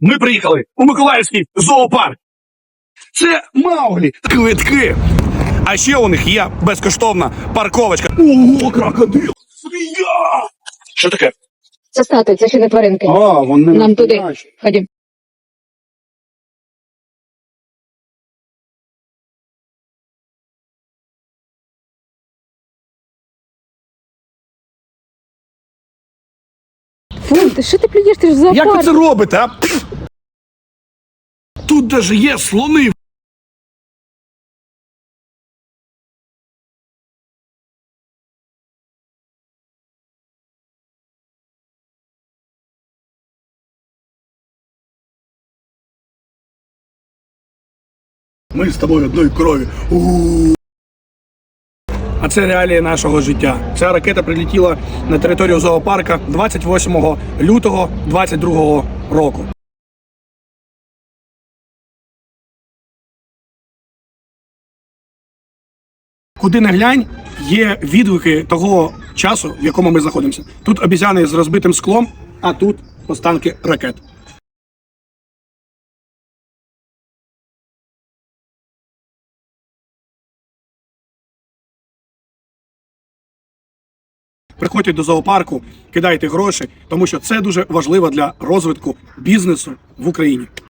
Ми приїхали у Миколаївський зоопарк. Це Мауглі, квитки. А ще у них є безкоштовна парковочка. Ого, крокодил! Свія! Що таке? Це статуї, це ще не тваринки. А, вони Нам туди. Ходім. Фу, ти що ти плюєш? Ти ж в Як ви це робите, а? Тут даже є слони. Ми з тобою одної крові. У-у-у. А це реалії нашого життя. Ця ракета прилетіла на територію зоопарка 28 лютого 22 року. Куди не глянь, є відгуки того часу, в якому ми знаходимося. Тут обізяни з розбитим склом, а тут останки ракет. Приходьте до зоопарку, кидайте гроші, тому що це дуже важливо для розвитку бізнесу в Україні.